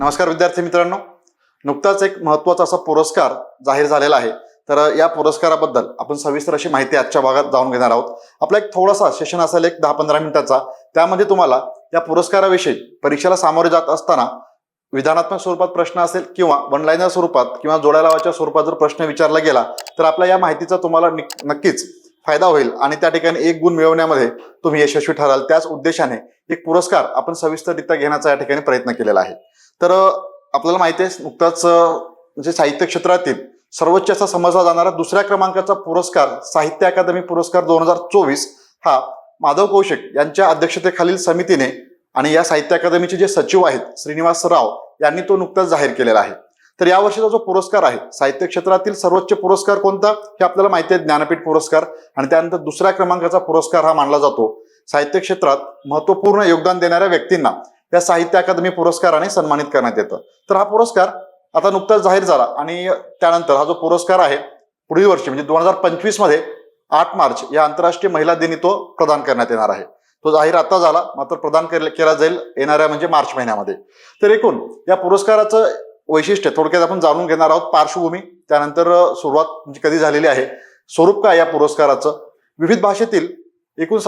नमस्कार विद्यार्थी मित्रांनो. नुकताच एक महत्त्वाचा असा पुरस्कार जाहीर झालेला आहे. तर या पुरस्काराबद्दल आपण सविस्तर अशी माहिती आजच्या भागात जाऊन घेणार आहोत. आपला एक थोडासा सेशन असेल एक दहा पंधरा मिनिटाचा. त्यामध्ये तुम्हाला या पुरस्काराविषयी परीक्षेला सामोरे जात असताना विधानात्मक स्वरूपात प्रश्न असेल किंवा वनलाईनर स्वरूपात किंवा जोड्या लावाच्या स्वरूपात जर प्रश्न विचारला गेला तर आपल्या या माहितीचा तुम्हाला नक्कीच फायदा होईल आणि त्या ठिकाणी एक गुण मिळवण्यामध्ये तुम्ही यशस्वी ठराल. त्याच उद्देशाने एक पुरस्कार आपण सविस्तररित्या घेण्याचा या ठिकाणी प्रयत्न केलेला आहे. तर आपल्याला माहिती आहे नुकताच म्हणजे साहित्य क्षेत्रातील सर्वोच्च असा समजला जाणारा दुसऱ्या क्रमांकाचा पुरस्कार साहित्य अकादमी पुरस्कार दोन हजार चोवीस हा माधव कौशिक यांच्या अध्यक्षतेखालील समितीने आणि या साहित्य अकादमीचे जे सचिव आहेत श्रीनिवास राव यांनी तो नुकताच जाहीर केलेला आहे. तर या वर्षीचा जो पुरस्कार आहे साहित्य क्षेत्रातील सर्वोच्च पुरस्कार कोणता? हे आपल्याला माहिती आहे ज्ञानपीठ पुरस्कार आणि त्यानंतर दुसऱ्या क्रमांकाचा पुरस्कार हा मानला जातो. साहित्य क्षेत्रात महत्त्वपूर्ण योगदान देणाऱ्या व्यक्तींना या साहित्य अकादमी पुरस्काराने सन्मानित करण्यात येतं. तर हा पुरस्कार आता नुकताच जाहीर झाला आणि त्यानंतर हा जो पुरस्कार आहे पुढील वर्षी म्हणजे दोन हजार पंचवीसमध्ये आठ मार्च या आंतरराष्ट्रीय महिला दिनी तो प्रदान करण्यात येणार आहे. तो जाहीर आता झाला मात्र प्रदान केला जाईल येणाऱ्या म्हणजे मार्च महिन्यामध्ये. तर एकूण या पुरस्काराचं वैशिष्ट्य थोडक्यात आपण जाणून घेणार आहोत. पार्श्वभूमी त्यानंतर सुरुवात म्हणजे कधी झालेली आहे स्वरूप काय या पुरस्काराचं? विविध भाषेतील एकूण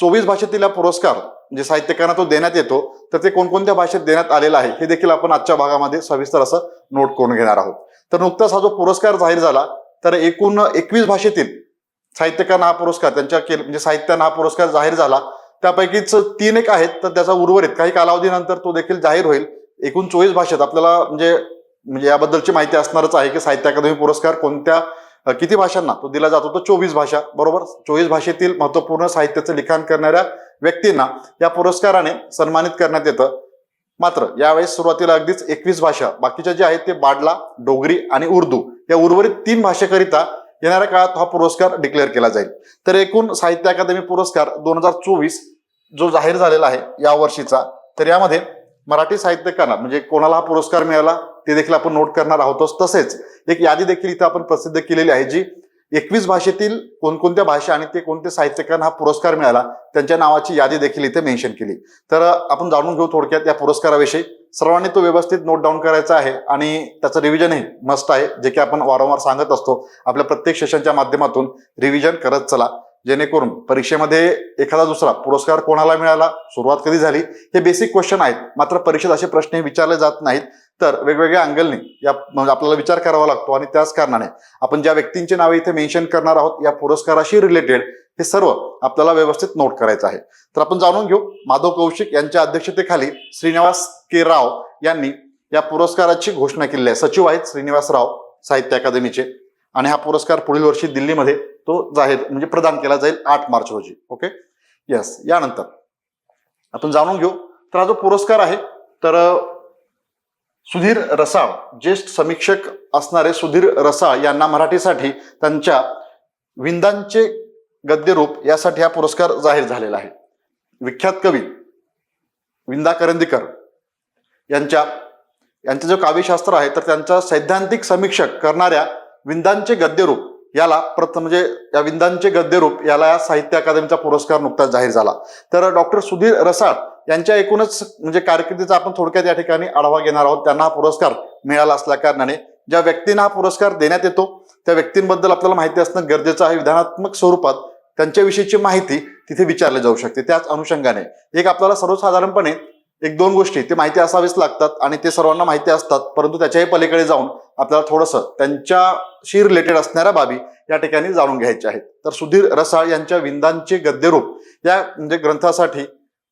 चोवीस भाषेतील हा पुरस्कार म्हणजे साहित्यकांना तो देण्यात येतो तर ते कोणकोणत्या भाषेत देण्यात आलेला आहे हे देखील आपण आजच्या भागामध्ये सविस्तर असं नोट करून घेणार आहोत. तर नुकताच हा जो पुरस्कार जाहीर झाला तर एकूण एकवीस भाषेतील साहित्यकांना हा पुरस्कार त्यांच्या केल म्हणजे साहित्यानं हा पुरस्कार जाहीर झाला. त्यापैकीच तीन एक आहेत तर त्याचा उर्वरित काही कालावधीनंतर तो देखील जाहीर होईल. एकूण चोवीस भाषेत आपल्याला म्हणजे म्हणजे याबद्दलची माहिती असणारच आहे की साहित्य अकादमी पुरस्कार कोणत्या किती भाषांना? तो दिला जातो तो चोवीस भाषा बरोबर? चोवीस भाषेतील महत्त्वपूर्ण साहित्याचं लिखाण करणाऱ्या व्यक्तींना या पुरस्काराने सन्मानित करण्यात येतं. मात्र यावेळेस सुरुवातीला अगदीच एकवीस भाषा बाकीच्या जे आहेत ते बाडला डोगरी आणि उर्दू या उर्वरित तीन भाषेकरिता येणाऱ्या काळात हा पुरस्कार डिक्लेअर केला जाईल. तर एकूण साहित्य अकादमी पुरस्कार दोन हजार चोवीस जो जाहीर झालेला आहे या वर्षीचा तर यामध्ये मराठी साहित्यकांना म्हणजे कोणाला हा पुरस्कार मिळाला? ते देखील आपण नोट करणार आहोतच. तसेच एक यादी देखील इथं आपण प्रसिद्ध केलेली आहे जी एकवीस भाषेतील कोणकोणत्या भाषा आणि ते कोणते साहित्यकांना हा पुरस्कार मिळाला त्यांच्या नावाची यादी देखील इथे मेन्शन केली. तर आपण जाणून घेऊ थोडक्यात या पुरस्काराविषयी. सर्वांनी तो व्यवस्थित नोट डाऊन करायचा आहे आणि त्याचं रिव्हिजनही मस्त आहे जे की आपण वारंवार सांगत असतो. आपल्या प्रत्येक सेशनच्या माध्यमातून रिव्हिजन करत चला. जेणेकरून परीक्षेमध्ये एखादा दुसरा पुरस्कार कोणाला मिळाला सुरुवात कधी झाली हे बेसिक क्वेश्चन आहेत. मात्र परीक्षेत असे प्रश्न विचारले जात नाहीत. तर वेगवेगळ्या अँगलने या म्हणजे आपल्याला विचार करावा लागतो आणि त्याच कारणाने आपण ज्या व्यक्तींची नावे इथे मेन्शन करणार आहोत या पुरस्काराशी रिलेटेड हे सर्व आपल्याला व्यवस्थित नोट करायचं आहे. तर आपण जाणून घेऊ. माधव कौशिक यांच्या अध्यक्षतेखाली श्रीनिवास के. राव यांनी या पुरस्काराची घोषणा केली आहे. सचिव आहेत श्रीनिवास राव साहित्य अकादमीचे. आणि हा पुरस्कार पुढील वर्षी दिल्लीमध्ये तो जाहीर म्हणजे प्रदान केला जाईल आठ मार्च रोजी. ओके यस यानंतर आपण जाणून घेऊ. तर हा जो पुरस्कार आहे तर सुधीर रसाळ ज्येष्ठ समीक्षक असणारे सुधीर रसाळ यांना मराठीसाठी त्यांच्या विंदांचे गद्यरूप यासाठी हा पुरस्कार जाहीर झालेला आहे. विख्यात कवी विंदा करंदीकर यांच्या यांचं जो काव्यशास्त्र आहे तर त्यांचा सैद्धांतिक समीक्षक करणाऱ्या विंदांचे गद्यरूप याला प्रथम म्हणजे या विंदांचे गद्यरूप याला या साहित्य अकादमीचा पुरस्कार नुकताच जाहीर झाला. तर डॉक्टर सुधीर रसाळ यांच्या एकूणच म्हणजे कारकिर्दीचा आपण थोडक्यात या ठिकाणी आढावा घेणार आहोत. त्यांना हा पुरस्कार मिळाला असल्या कारणाने. ज्या व्यक्तींना हा पुरस्कार देण्यात येतो त्या व्यक्तींबद्दल आपल्याला माहिती असणं गरजेचं आहे. विधानात्मक स्वरूपात त्यांच्याविषयीची माहिती तिथे विचारली जाऊ शकते. त्याच अनुषंगाने एक आपल्याला सर्वसाधारणपणे एक दोन गोष्टी ते माहिती असावीच लागतात आणि ते सर्वांना माहिती असतात परंतु त्याच्याही पलीकडे जाऊन आपल्याला थोडंसं त्यांच्याशी रिलेटेड असणाऱ्या बाबी या ठिकाणी जाणून घ्यायच्या आहेत. तर सुधीर रसाळ यांच्या विंदांचे गद्यरूप या म्हणजे ग्रंथासाठी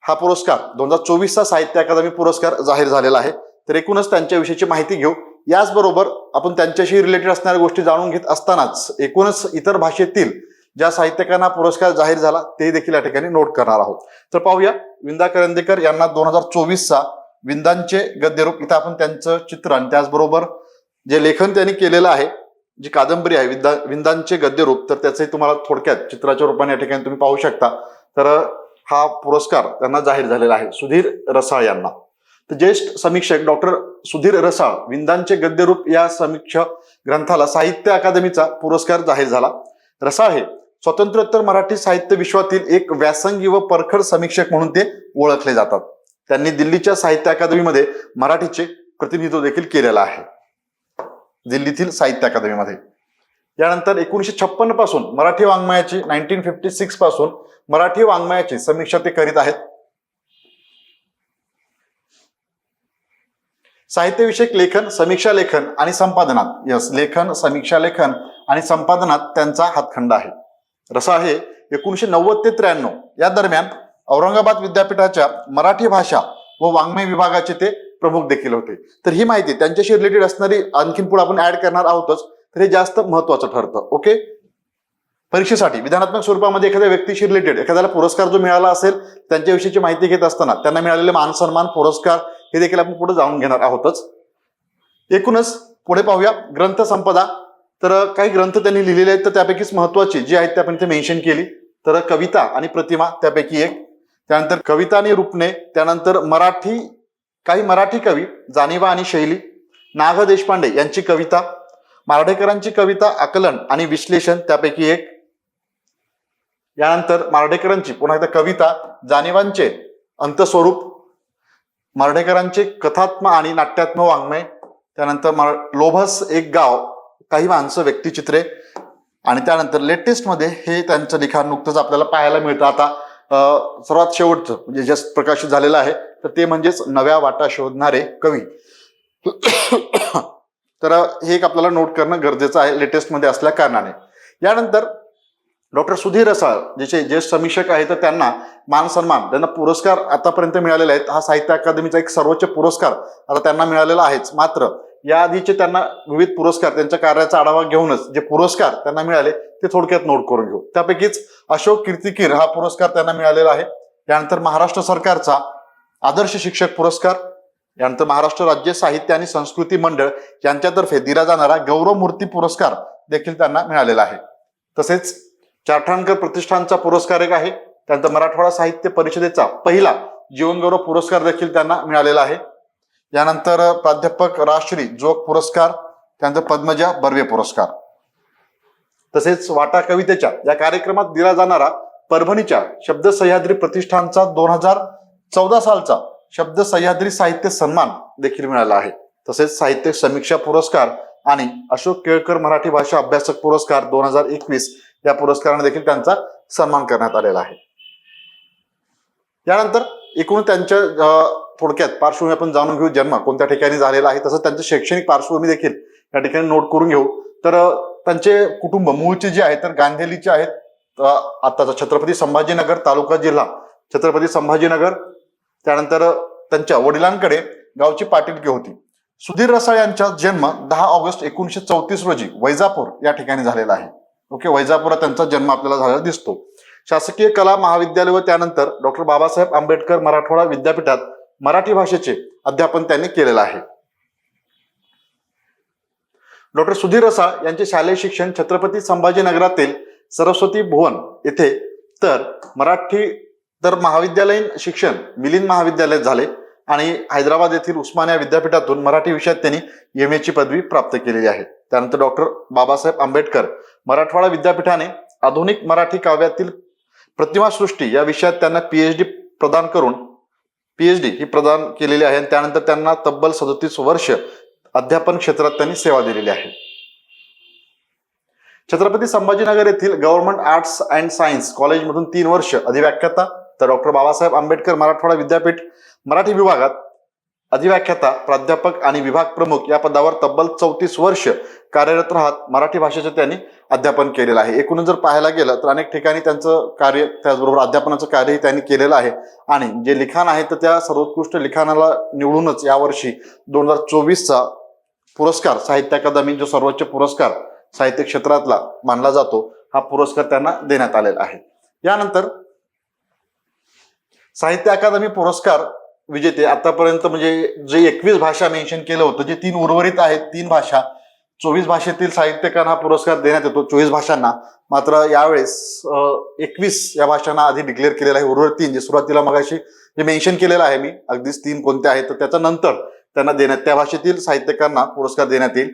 हा पुरस्कार दोन हजार चोवीसचा साहित्य अकादमी पुरस्कार जाहीर झालेला आहे. तर एकूणच त्यांच्याविषयीची माहिती घेऊ. याचबरोबर आपण त्यांच्याशी रिलेटेड असणाऱ्या गोष्टी जाणून घेत असतानाच एकूणच इतर भाषेतील ज्या साहित्यकांना पुरस्कार जाहीर झाला ते देखील या ठिकाणी नोट करणार आहोत. तर पाहूया विंदा करंदेकर यांना दोन हजार चोवीसचा विंदांचे गद्यरूप इथं आपण त्यांचं चित्र आणि त्याचबरोबर जे लेखन त्यांनी केलेलं आहे जी कादंबरी आहे विंदा विंदांचे गद्यरूप तर त्याचे तुम्हाला थोडक्यात चित्राच्या रूपाने या ठिकाणी तुम्ही पाहू शकता. तर हा पुरस्कार त्यांना जाहीर झालेला आहे सुधीर रसाळ यांना. तर ज्येष्ठ समीक्षक डॉक्टर सुधीर रसाळ विंदांचे गद्यरूप या समीक्षा ग्रंथाला साहित्य अकादमीचा पुरस्कार जाहीर झाला. रसाळ हे स्वातंत्र्योत्तर मराठी साहित्य विश्वातील एक व्यासंगी व परखड समीक्षक म्हणून ते ओळखले जातात. त्यांनी दिल्लीच्या साहित्य अकादमीमध्ये मराठीचे प्रतिनिधित्व देखील केलेलं आहे. दिल्लीतील साहित्य अकादमीमध्ये. यानंतर एकोणीसशे छप्पनपासून मराठी वाङ्मयाची नाईन्टीन फिफ्टी सिक्सपासून मराठी वाङ्मयाची समीक्षा ते करीत आहेत. साहित्यविषयक लेखन समीक्षा लेखन आणि संपादनात. यस लेखन समीक्षा लेखन आणि संपादनात त्यांचा हातखंड आहे. रसा आहे एकोणीसशे नव्वद ते त्र्याण्णव. या दरम्यान औरंगाबाद विद्यापीठाच्या मराठी भाषा व वाङ्मय विभागाचे ते प्रमुख देखील होते. तर ही माहिती त्यांच्याशी रिलेटेड असणारी आणखीन पुढे आपण ऍड करणार आहोतच तर हे जास्त महत्वाचं ठरतं ओके? परीक्षेसाठी विधानात्मक स्वरूपामध्ये एखाद्या व्यक्तीशी रिलेटेड एखाद्याला पुरस्कार जो मिळाला असेल त्यांच्याविषयीची माहिती घेत असताना त्यांना मिळालेले मान सन्मान पुरस्कार हे देखील आपण पुढे जाणून घेणार आहोतच. एकूणच पुढे पाहूया ग्रंथसंपदा तर काही ग्रंथ त्यांनी लिहिलेले आहेत तर त्यापैकीच महत्त्वाचे जी आहेत ते आपण इथे मेन्शन केली. तर कविता आणि प्रतिमा त्यापैकी एक. त्यानंतर कविता आणि रूपणे त्यानंतर मराठी काही मराठी कवी जाणीवा आणि शैली नाग देशपांडे यांची कविता मार्डेकरांची कविता आकलन आणि विश्लेषण त्यापैकी एक. यानंतर मार्डेकरांची पुन्हा एकदा कविता जाणीवांचे अंतस्वरूप मार्डेकरांचे कथात्म आणि नाट्यात्म वाङ्मय त्यानंतर मार लोभस एक गाव काही माणसं व्यक्तिचित्रे. आणि त्यानंतर लेटेस्टमध्ये हे त्यांचं लिखाण नुकतंच आपल्याला पाहायला मिळतं. आता सर्वात शेवटचं म्हणजे जस्ट प्रकाशित झालेलं आहे तर ते म्हणजेच नव्या वाटा शोधणारे कवी. तर हे एक आपल्याला नोट करणं गरजेचं आहे लेटेस्टमध्ये असल्या कारणाने. यानंतर डॉक्टर सुधीर रसाळ ज्याचे ज्येष्ठ समीक्षक आहेत तर त्यांना मान सन्मान त्यांना पुरस्कार आतापर्यंत मिळालेले आहेत. हा साहित्य अकादमीचा एक सर्वोच्च पुरस्कार आता त्यांना मिळालेला आहेच. मात्र या आधीचे त्यांना विविध पुरस्कार त्यांच्या कार्याचा आढावा घेऊनच जे पुरस्कार त्यांना मिळाले ते थोडक्यात नोट करून घेऊ. त्यापैकीच अशोक कीर्तिकीर हा पुरस्कार त्यांना मिळालेला आहे. त्यानंतर महाराष्ट्र सरकारचा आदर्श शिक्षक पुरस्कार यानंतर महाराष्ट्र राज्य साहित्य आणि संस्कृती मंडळ यांच्यातर्फे दिला जाणारा गौरव मूर्ती पुरस्कार देखील त्यांना मिळालेला आहे. तसेच चारठाणकर प्रतिष्ठानचा पुरस्कार एक आहे. त्यानंतर मराठवाडा साहित्य परिषदेचा पहिला जीवनगौरव पुरस्कार देखील त्यांना मिळालेला आहे. यानंतर प्राध्यापक राश्री जोग पुरस्कार त्यानंतर पद्मजा बर्वे पुरस्कार. तसेच वाटा कवितेच्या या कार्यक्रमात दिला जाणारा परभणीच्या शब्द सह्याद्री प्रतिष्ठानचा दोन हजार चौदा सालचा शब्द सह्याद्री साहित्य सन्मान देखील मिळाला आहे. तसेच साहित्य समीक्षा पुरस्कार आणि अशोक केळकर मराठी भाषा अभ्यासक पुरस्कार दोन हजार एकवीस या पुरस्काराने देखील त्यांचा सन्मान करण्यात आलेला आहे. यानंतर एकूण त्यांच्या थोडक्यात पार्श्वभूमी आपण जाणून घेऊ जन्म कोणत्या ठिकाणी झालेला आहे तसंच त्यांचं शैक्षणिक पार्श्वभूमी देखील या ठिकाणी नोट करून घेऊ. तर त्यांचे कुटुंब मूळचे जे आहेत तर गांधेलीचे आहेत आताचा छत्रपती संभाजीनगर तालुका जिल्हा. छत्रपती संभाजीनगर त्यानंतर त्यांच्या वडिलांकडे गावची पाटीलकी होती. सुधीर रसाळ यांचा जन्म दहा ऑगस्ट एकोणीशे चौतीस रोजी वैजापूर या ठिकाणी झालेला आहे. ओके वैजापुरात त्यांचा जन्म आपल्याला झालेला दिसतो. शासकीय कला महाविद्यालय व त्यानंतर डॉक्टर बाबासाहेब आंबेडकर मराठवाडा विद्यापीठात मराठी भाषेचे अध्यापन त्यांनी केलेलं आहे. डॉक्टर सुधीर रसाळ यांचे शालेय शिक्षण छत्रपती संभाजीनगरातील सरस्वती भुवन येथे तर मराठी तर महाविद्यालयीन शिक्षण मिलिंद महाविद्यालयात झाले आणि हैदराबाद येथील उस्मानिया विद्यापीठातून मराठी विषयात त्यांनी एम ची पदवी प्राप्त केलेली आहे. त्यानंतर डॉक्टर बाबासाहेब आंबेडकर मराठवाडा विद्यापीठाने आधुनिक मराठी काव्यातील प्रतिमासृष्टी या विषयात त्यांना पीएचडी प्रदान करून पीएचडी ही प्रदान केलेली आहे. आणि त्यानंतर त्यांना तब्बल सदतीस वर्ष अध्यापन क्षेत्रात त्यांनी सेवा दिलेली आहे. छत्रपती संभाजीनगर येथील गव्हर्नमेंट आर्ट्स अँड सायन्स कॉलेजमधून तीन वर्ष अधिव्याख्याता तर डॉक्टर बाबासाहेब आंबेडकर मराठवाडा विद्यापीठ मराठी विभागात अधिव्याख्याता प्राध्यापक आणि विभाग प्रमुख या पदावर तब्बल चौतीस वर्ष कार्यरत राहत मराठी भाषेचे त्यांनी अध्यापन केलेलं आहे. एकूणच जर पाहायला गेलं तर अनेक ठिकाणी त्यांचं कार्य त्याचबरोबर अध्यापनाचं कार्यही त्यांनी केलेलं आहे. आणि जे लिखाण आहे तर त्या सर्वोत्कृष्ट लिखाणाला निवडूनच यावर्षी दोन हजार चोवीसचा पुरस्कार साहित्य अकादमी जो सर्वोच्च पुरस्कार साहित्य क्षेत्रातला मानला जातो हा पुरस्कार त्यांना देण्यात आलेला आहे. यानंतर साहित्य अकादमी पुरस्कार विजेते आतापर्यंत म्हणजे जे एकवीस भाषा मेन्शन केलं होतं जे तीन उर्वरित आहेत तीन भाषा चोवीस भाषेतील साहित्यकांना हा पुरस्कार देण्यात येतो चोवीस भाषांना. मात्र यावेळेस एकवीस या भाषांना आधी डिक्लेअर केलेलं आहे उर्वरित तीन जे सुरुवातीला मगाशी जे मेन्शन केलेलं आहे मी अगदीच तीन कोणत्या आहेत तर त्याच्या नंतर त्यांना देण्यात त्या भाषेतील साहित्यकांना पुरस्कार देण्यात येईल.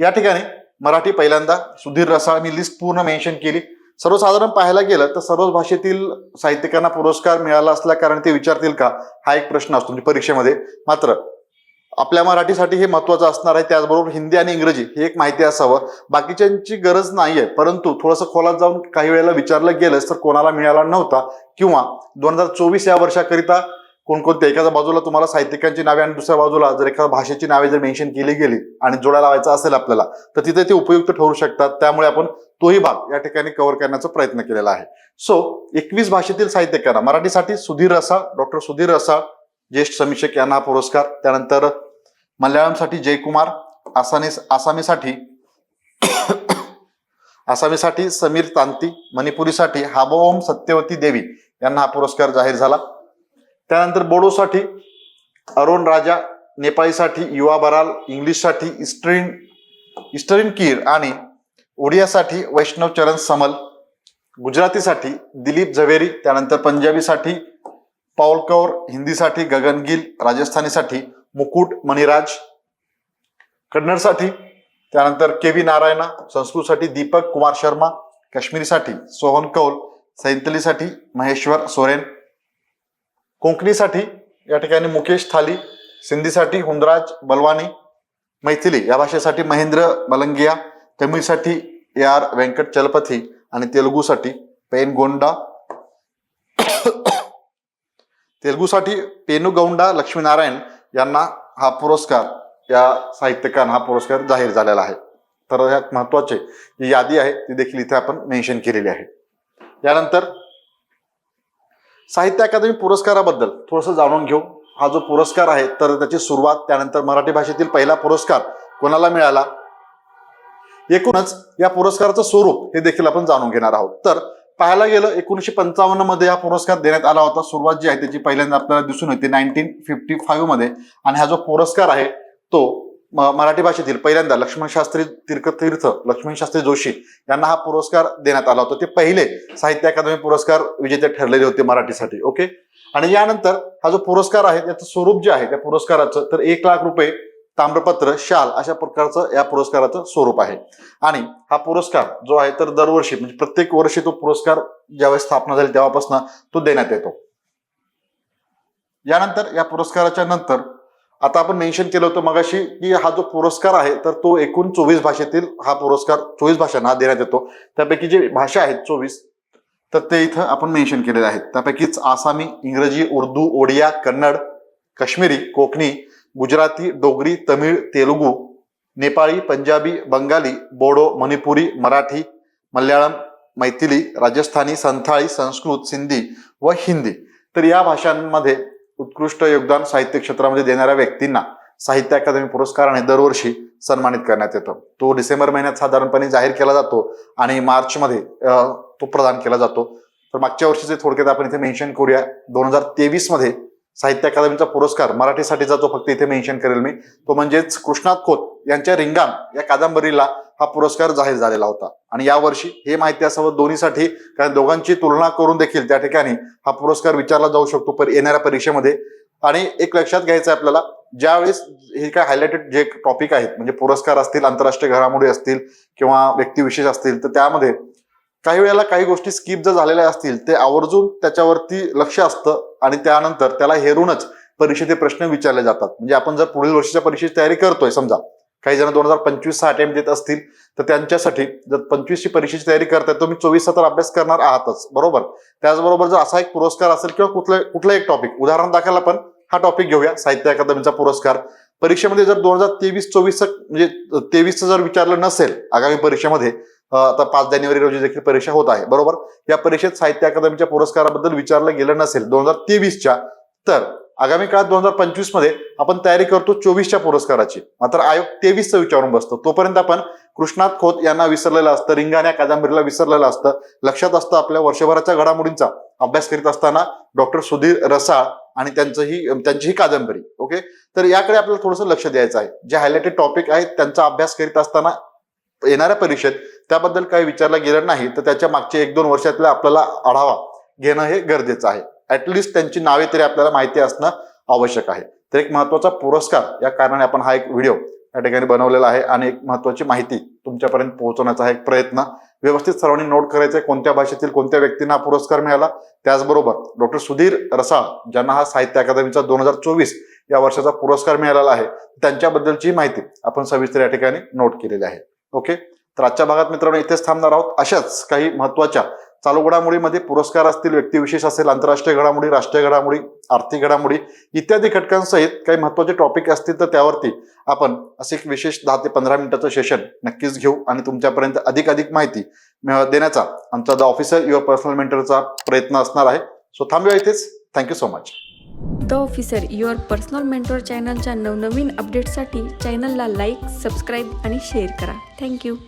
या ठिकाणी मराठी पहिल्यांदा सुधीर रसाळ मी लिस्ट पूर्ण मेन्शन केली. सर्वसाधारण पाहायला गेलं तर सर्वच भाषेतील साहित्यिकांना पुरस्कार मिळाला असल्या कारण ते विचारतील का? हा एक प्रश्न असतो म्हणजे परीक्षेमध्ये. मात्र आपल्या मराठीसाठी हे महत्वाचं असणार आहे. त्याचबरोबर हिंदी आणि इंग्रजी हे एक माहिती असावं. बाकीच्यांची गरज नाहीये. परंतु थोडंसं खोलात जाऊन काही वेळेला विचारलं गेलंच तर कोणाला मिळाला नव्हता किंवा दोन हजार चोवीस या वर्षाकरिता कोणकोणत्या एखाद्या बाजूला तुम्हाला साहित्यिकांची नावे आणि दुसऱ्या बाजूला जर एखाद्या भाषेची नावे जर मेन्शन केली गेली आणि जोड्या लावायचं असेल आपल्याला तर तिथे ते उपयुक्त ठरू शकतात. त्यामुळे आपण तोही भाग या ठिकाणी कव्हर करण्याचा प्रयत्न केलेला आहे. सो एकवीस भाषेतील साहित्यकांना मराठीसाठी सुधीर रसाळ डॉक्टर सुधीर रसाळ ज्येष्ठ समीक्षक यांना हा पुरस्कार. त्यानंतर मल्याळमसाठी जयकुमार आसामी आसामीसाठी आसामीसाठी समीर तांती मणिपुरीसाठी हाबोम सत्यवती देवी यांना हा पुरस्कार जाहीर झाला. त्यानंतर बोडोसाठी अरुण राजा नेपाळीसाठी युवा बराल इंग्लिशसाठी इस्टरीन इस्टरिन कीर आणि ओडियासाठी वैष्णव चरण समल गुजरातीसाठी दिलीप झवेरी त्यानंतर पंजाबीसाठी पाऊल कौर हिंदीसाठी गगन गिल राजस्थानीसाठी मुकुट मणिराज कन्नडसाठी त्यानंतर के व्ही नारायणा संस्कृतसाठी दीपक कुमार शर्मा काश्मीरीसाठी सोहन कौल सैंतलीसाठी महेश्वर सोरेन कोकणीसाठी या ठिकाणी मुकेश थाली सिंधीसाठी हुंदराज बलवानी मैथिली या भाषेसाठी महेंद्र मलंगिया तमिळसाठी ए आर व्यंकट चलपथी आणि तेलुगूसाठी पेन गोंडा. तेलुगूसाठी पेनुगौंडा लक्ष्मीनारायण यांना हा पुरस्कार या साहित्यकांना हा पुरस्कार जाहीर झालेला आहे. तर ह्यात महत्त्वाचे जी यादी आहे ती देखील इथे आपण मेन्शन केलेली आहे. यानंतर साहित्य अकादमी पुरस्काराबद्दल थोडंसं जाणून घेऊ. हा जो पुरस्कार आहे तर त्याची सुरुवात त्यानंतर मराठी भाषेतील पहिला पुरस्कार कोणाला मिळाला? एकूणच या पुरस्काराचं स्वरूप हे देखील आपण जाणून घेणार आहोत. तर पाहायला गेलं एकोणीशे पंचावन्नमध्ये हा पुरस्कार देण्यात आला होता. सुरुवात जी आहे त्याची पहिल्यांदा आपल्याला दिसून येते नाईन्टीन फिफ्टी फाईव्हमध्ये. आणि हा जो पुरस्कार आहे तो मराठी भाषेतील पहिल्यांदा लक्ष्मणशास्त्री तीर्थतीर्थ तीर्थ तीर्थ जोशी यांना हा पुरस्कार देण्यात आला होता. ते पहिले साहित्य अकादमी पुरस्कार विजेते ठरलेले होते मराठीसाठी ओके आणि यानंतर हा जो पुरस्कार आहे त्याचं स्वरूप जे आहे त्या पुरस्काराचं तर एक लाख रुपये ताम्रपत्र शाल अशा प्रकारचं या पुरस्काराचं स्वरूप आहे. आणि हा पुरस्कार जो आहे तर दरवर्षी म्हणजे प्रत्येक वर्षी तो पुरस्कार ज्यावेळेस स्थापना झाली तेव्हापासून तो देण्यात येतो. यानंतर या पुरस्काराच्या नंतर आता आपण मेन्शन केलं होतं मगाशी की हा जो पुरस्कार आहे तर तो एकूण चोवीस भाषेतील हा पुरस्कार चोवीस भाषांना हा देण्यात येतो. त्यापैकी जे भाषा आहेत चोवीस तर ते इथं आपण मेन्शन केलेले आहेत. त्यापैकीच आसामी इंग्रजी उर्दू ओडिया कन्नड काश्मीरी कोकणी गुजराती डोगरी तमिळ तेलुगू नेपाळी पंजाबी बंगाली बोडो मणिपुरी मराठी मल्याळम मैथिली राजस्थानी संथाळी संस्कृत सिंधी व हिंदी. तर या भाषांमध्ये उत्कृष्ट योगदान साहित्य क्षेत्रामध्ये देणाऱ्या व्यक्तींना साहित्य अकादमी पुरस्काराने दरवर्षी सन्मानित करण्यात येतो. तो डिसेंबर महिन्यात साधारणपणे जाहीर केला जातो आणि मार्चमध्ये तो प्रदान केला जातो. तर मागच्या वर्षीचे थोडक्यात आपण इथे मेन्शन करूया. दोन हजार तेवीसमध्ये साहित्य अकादमीचा पुरस्कार मराठीसाठीचा जो फक्त इथे मेन्शन करेल मी तो म्हणजेच कृष्णात खोत यांच्या रिंगाण या कादंबरीला हा पुरस्कार जाहीर झालेला होता. आणि यावर्षी हे माहिती असावं दोन्हीसाठी कारण दोघांची तुलना करून देखील त्या ठिकाणी हा पुरस्कार विचारला जाऊ शकतो पर येणाऱ्या परीक्षेमध्ये. आणि एक लक्षात घ्यायचं आहे आपल्याला ज्यावेळेस हे काय हायलाइटेड जे टॉपिक आहेत म्हणजे पुरस्कार असतील आंतरराष्ट्रीय घडामोडी असतील किंवा व्यक्तिविशेष असतील तर त्यामध्ये काही वेळेला काही गोष्टी स्किप जर झालेल्या असतील ते आवर्जून त्याच्यावरती लक्ष असतं आणि त्यानंतर त्याला हेरूनच परीक्षेचे प्रश्न विचारले जातात. म्हणजे आपण जर पुढील वर्षीच्या परीक्षेची तयारी करतोय समजा काही जण दोन हजार पंचवीसचा अटेम्प्ट देत असतील तर त्यांच्यासाठी जर पंचवीसची परीक्षेची तयारी करताय तुम्ही चोवीसचा तर अभ्यास करणार आहातच बरोबर? त्याचबरोबर जर असा एक पुरस्कार असेल किंवा कुठला कुठला एक टॉपिक उदाहरण दाखल आपण हा टॉपिक घेऊया साहित्य अकादमीचा पुरस्कार. परीक्षेमध्ये जर दोन हजार तेवीस चोवीसचं म्हणजे तेवीसचं जर विचारलं नसेल आगामी परीक्षेमध्ये आता पाच जानेवारी रोजी देखील परीक्षा होत आहे बरोबर? या परीक्षेत साहित्य अकादमीच्या पुरस्काराबद्दल विचारलं गेलं नसेल दोन हजार तेवीसच्या तर आगामी काळात दोन हजार पंचवीसमध्ये आपण तयारी करतो चोवीसच्या पुरस्काराची. मात्र आयोग तेवीसचा विचारून बसतो. तोपर्यंत आपण कृष्णात खोत यांना विसरलेलं असतं रिंगाण्या कादंबरीला विसरलेलं असतं. लक्षात असतं आपल्या वर्षभराच्या घडामोडींचा अभ्यास करीत असताना डॉक्टर सुधीर रसाळ आणि त्यांचं ही त्यांची ही कादंबरी. ओके? तर याकडे आपल्याला थोडंसं लक्ष द्यायचं आहे. जे हायलाइटेड टॉपिक आहेत त्यांचा अभ्यास करीत असताना येणाऱ्या परीक्षेत त्याबद्दल काही विचारलं गेलं नाही तर त्याच्या मागच्या एक दोन वर्षातला आपल्याला आढावा घेणं हे गरजेचं आहे. ऍटलिस्ट त्यांची नावे तरी आपल्याला माहिती असणं आवश्यक आहे. तर एक महत्त्वाचा पुरस्कार या कारणाने आपण हा एक व्हिडिओ या ठिकाणी बनवलेला आहे आणि एक महत्वाची माहिती तुमच्यापर्यंत पोहोचवण्याचा हा एक प्रयत्न. व्यवस्थित सर्वांनी नोट करायचं आहे कोणत्या भाषेतील कोणत्या व्यक्तींना हा पुरस्कार मिळाला. त्याचबरोबर डॉक्टर सुधीर रसाळ ज्यांना हा साहित्य अकादमीचा दोन हजार चोवीस या वर्षाचा पुरस्कार मिळालेला आहे त्यांच्याबद्दलची माहिती आपण सविस्तर या ठिकाणी नोट केलेली आहे. ओके? तर आजच्या भागात मित्रांनो इथेच थांबणार आहोत. अशाच काही महत्त्वाच्या चालू घडामोडीमध्ये पुरस्कार असतील व्यक्तिविशेष असेल आंतरराष्ट्रीय घडामोडी राष्ट्रीय घडामोडी आर्थिक घडामोडी इत्यादी घटकांसहित काही महत्त्वाचे टॉपिक असतील तर त्यावरती आपण असे एक विशेष दहा ते पंधरा मिनिटाचं सेशन नक्कीच घेऊ आणि तुमच्यापर्यंत अधिक अधिक माहिती देण्याचा आमचा द ऑफिसर युअर पर्सनल मेंटरचा प्रयत्न असणार आहे. सो थांबूया इथेच. Thank you so much the officer your personal mentor चॅनलच्या नवनवीन अपडेटसाठी चॅनलला लाईक सबस्क्राईब आणि शेअर करा. Thank you